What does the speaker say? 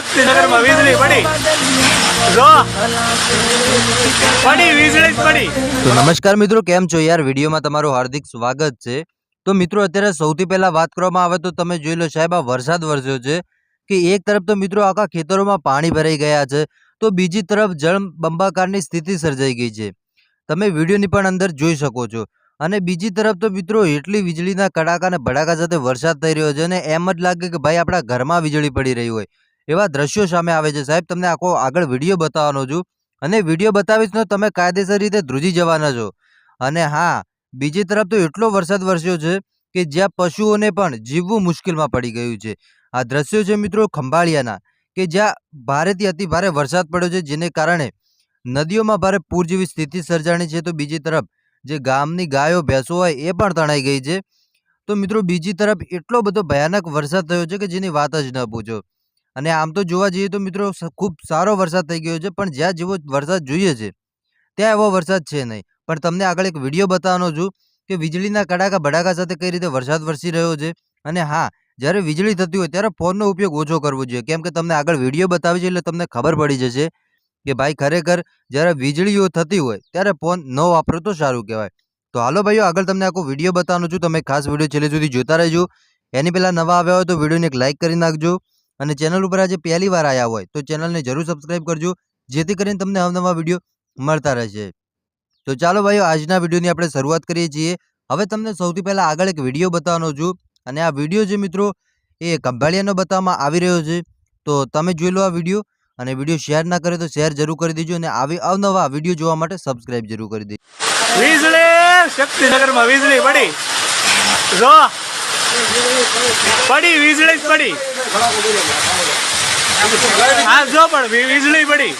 શક્તિનગરમાં વીજળી પડી. પડી, વીજળી પડી. તો નમસ્કાર મિત્રો, કેમ છો યાર? વિડીયોમાં તમારું હાર્દિક સ્વાગત છે. તો મિત્રો, અત્યારે સૌથી પહેલા વાત કરવામાં આવે તો તમે જોઈ લો સાહેબ, આ વરસાદ વરસ્યો છે કે એક તરફ તો મિત્રો આખા ખેતરોમાં પાણી ભરાઈ ગયા છે, તો બીજી તરફ જળ બંબાકારની સ્થિતિ સર્જાઈ ગઈ છે. તમે વિડીયોની પણ અંદર જોઈ શકો છો. અને બીજી તરફ તો મિત્રો, એટલી વીજળીના કડાકા અને ભડાકા સાથે વરસાદ થઈ રહ્યો છે અને એમ જ લાગે કે ભાઈ આપણા ઘરમાં વીજળી પડી રહી હોય. એવા દ્રશ્યો સામે આવે છે. સાહેબ, તમને આખો આગળ વીડિયો બતાવવાનો છું. અને વીડિયો બતાવીશ તો તમે કાયદેસર રીતે ધ્રુજી જવાના છો. અને હા, બીજી તરફ તો એટલો વરસાદ વરસ્યો છે કે જ્યાં પશુઓને પણ જીવવું મુશ્કેલમાં પડી ગયું છે. આ દ્રશ્યો છે મિત્રો ખંભાળિયાના, કે જ્યાં ભારેથી અતિ ભારે વરસાદ પડ્યો છે, જેને કારણે નદીઓમાં ભારે પૂર જેવી સ્થિતિ સર્જાણી છે. તો બીજી તરફ જે ગામની ગાયો, ભેંસો હોય એ પણ તણાઈ ગઈ છે. તો મિત્રો બીજી તરફ એટલો બધો ભયાનક વરસાદ થયો છે કે જેની વાત જ ન પૂછો. અને આમ તો જોવા જઈએ તો મિત્રો ખૂબ સારો વરસાદ થઈ ગયો છે, પણ જ્યાં જેવો વરસાદ જોઈએ છે, ત્યાં એવો વરસાદ છે નહીં. પણ તમને આગળ એક વીડિયો બતાવવાનો છું કે વીજળીના કડાકા ભડાકા સાથે કઈ રીતે વરસાદ વરસી રહ્યો છે. અને હા, જ્યારે વીજળી થતી હોય ત્યારે ફોનનો ઉપયોગ ઓછો કરવો જોઈએ. કેમ કે તમને આગળ વીડિયો બતાવી છે એટલે તમને ખબર પડી જશે કે ભાઈ ખરેખર જ્યારે વીજળીઓ થતી હોય ત્યારે ફોન ન વાપરો તો સારું કહેવાય. તો હાલો ભાઈઓ, આગળ તમને આખો વીડિયો બતાવવાનો છું. તમે ખાસ વીડિયો છેલ્લે સુધી જોતા રહેજો. એની પહેલાં નવા આવ્યા હોય તો વિડીયોને એક લાઇક કરી નાખજો. અને ચેનલ ઉપર આજે પહેલી વાર આવ્યા હોય તો ચેનલને જરૂર સબસ્ક્રાઇબ કરજો, જેથી કરીને તમને અવનવા વીડિયો મળતા રહેશે. તો ચાલો ભાઈઓ, આજના વિડીયોની આપણે શરૂઆત કરીએ છીએ. હવે તમને સૌથી પહેલાં આગળ એક વીડિયો બતાવવાનો છું અને આ વીડિયો જે મિત્રો એ કંભાળિયાનો બતાવવામાં આવી રહ્યો છે. તો તમે જોઈ લો આ વીડિયો અને વીડિયો શેર ના કરે તો શેર જરૂર કરી દેજો અને આવી અવનવા વીડિયો જોવા માટે સબસ્ક્રાઇબ જરૂર કરી દેજો. વીજળી! શક્તિનગરમાં વીજળી પડી. જો પડી વીજળી જ પડી. હા જો પણ વીજળી પડી.